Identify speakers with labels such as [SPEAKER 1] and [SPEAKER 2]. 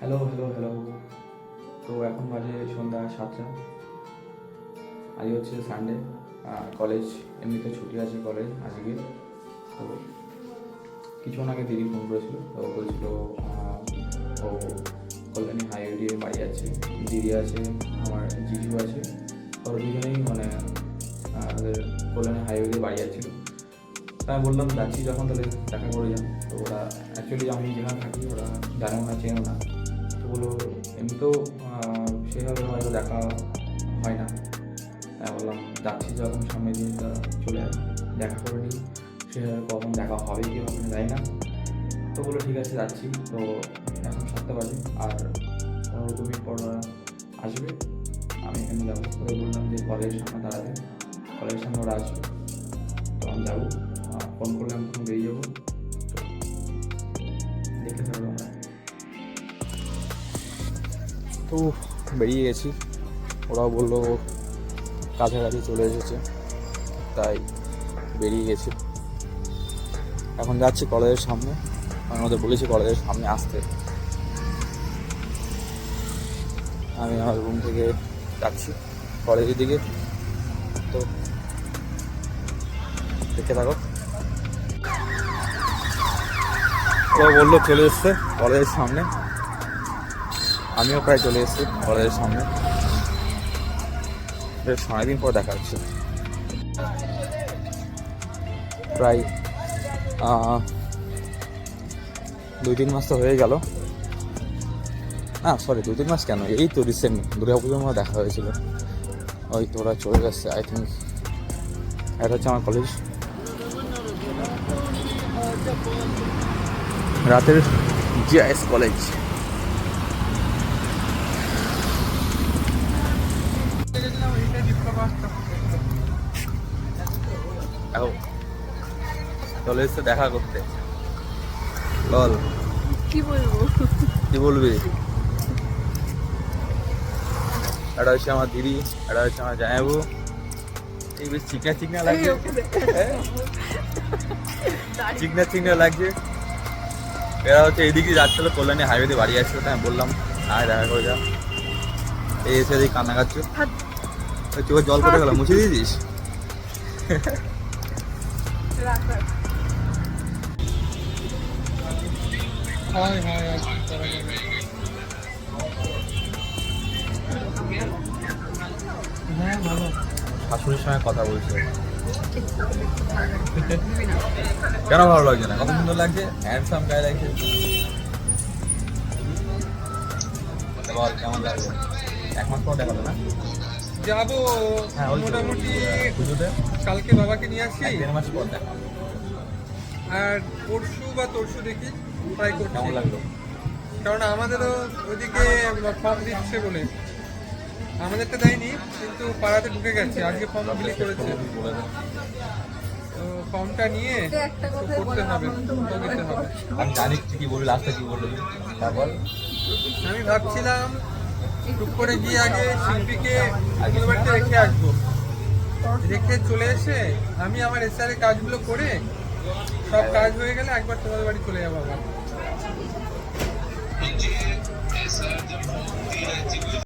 [SPEAKER 1] Hello hello hello তো এখন বাজে সন্ধ্যা সাতটা। আজ হচ্ছে সানডে কলেজ এমনিতে ছুটি আছে কলেজ আজকে। তো কিছুক্ষণ আগে দিদি ফোন করেছিল তো বলছিল ও কল্যাণী হাইওয়ে বাড়ি আছে দিদি আছে আমার জিজু আছে। ওরা দুজনেই মানে আহ, ওদের কল্যাণী হাইওয়ে বাড়ি যাচ্ছিল তা আমি বললাম যাচ্ছি যখন তাহলে দেখা করে যান তো ওরা অ্যাকচুয়ালি আমি যেখানে থাকি ওরা জানেও না চেনেও না। বলল এমনিতেও সেভাবে হয়তো দেখা হয় না। তাই বললাম, যাচ্ছি যখন সামনে দিন তা চলে দেখা করে নিই, সেভাবে কখন দেখা হবে কি হবে জানি না। তো বলল, ঠিক আছে, যাচ্ছি। তো এখন সাতটা বাজে, আর পনেরো দু মিনিট পর আসবে। আমি এখানে যাব। ওরা বললাম যে কলেজের সামনে দাঁড়াবে কলেজের সামনে ওরা আসবে। তো আমি যাব। ফোন করলে আমি তখন বেরিয়ে যাব। তো
[SPEAKER 2] বেরিয়ে গেছি। ওরাও বলল কাছাকাছি চলে এসেছে, তাই বেরিয়ে গেছি। এখন যাচ্ছি কলেজের সামনে, আমি ওদের বলেছি কলেজের সামনে আসতে। আমি আমার রুম থেকে যাচ্ছি কলেজের দিকে। তো দেখে থাকো। ওরা বলল চলে এসছে কলেজের সামনে। আমিও প্রায় চলে এসেছি কলেজের সামনে। বেশ অনেকদিন পর দেখা হচ্ছে। প্রায় দুই তিন মাস তো হয়ে গেল। না সরি দুই তিন মাস কেন? এই তো রিসেন্ট দুর্গা পুজোর মধ্যে দেখা হয়েছিল। ওই তো ওরা চলে যাচ্ছে আই থিঙ্ক এটা হচ্ছে আমার কলেজ রাতের জিআইএস কলেজ চলে এসছে দেখা করতে। বল।
[SPEAKER 3] কি বলব?
[SPEAKER 2] কি বলবি? এটা হচ্ছে আমার দিদি এটা হচ্ছে আমার জামাইবু এই বেশ চিকনা চিকনা লাগছে। হ্যাঁ? চিকনা চিকনা লাগছে। এরা হচ্ছে এইদিকে যাচ্ছিল কল্যাণী হাইওয়েতে বাড়ি আসছিল তাই আমি বললাম আয় দেখা করে যা। এই এসে কান্না কাচ্ছে ওই চোখে জল পড়ে গেল মুছে দিয়েছিস? শাশুড়ির সঙ্গে কথা বলছে। কেন ভালো লাগছে না? কত সুন্দর লাগছে? হ্যান্ডসাম গায়ে লাগছে। বল, কেমন লাগছে এক মাস পর দেখাল না?
[SPEAKER 4] যাব।
[SPEAKER 2] হ্যাঁ
[SPEAKER 4] মোটামুটি কালকে বাবাকে নিয়ে আসি
[SPEAKER 2] মাস পর
[SPEAKER 4] আর পরশু বা তরশু দেখি ট্রাই করছি।
[SPEAKER 2] লাগল?
[SPEAKER 4] কারণ আমাদেরও ওইদিকে ফর্ম দিচ্ছে বলে। আমাদেরটা দেয়নি কিন্তু পাড়াতে ঢুকে গেছে। আজকে ফর্ম বিলি করেছে। তো ফর্মটা নিয়ে তো করতে হবে তো হবে।
[SPEAKER 2] আমি জানি কি বলবি লাস্টে কি বলবি? তারপর
[SPEAKER 4] আমি ভাবছিলাম টুক করে গিয়ে আগে শিল্পীকে আগের বাড়িতে রেখে আসব। রেখে চলে এসে আমি আমার এসআর কাজগুলো করে সব কাজ হয়ে গেলে একবার তোমাদের বাড়ি চলে যাব আবার।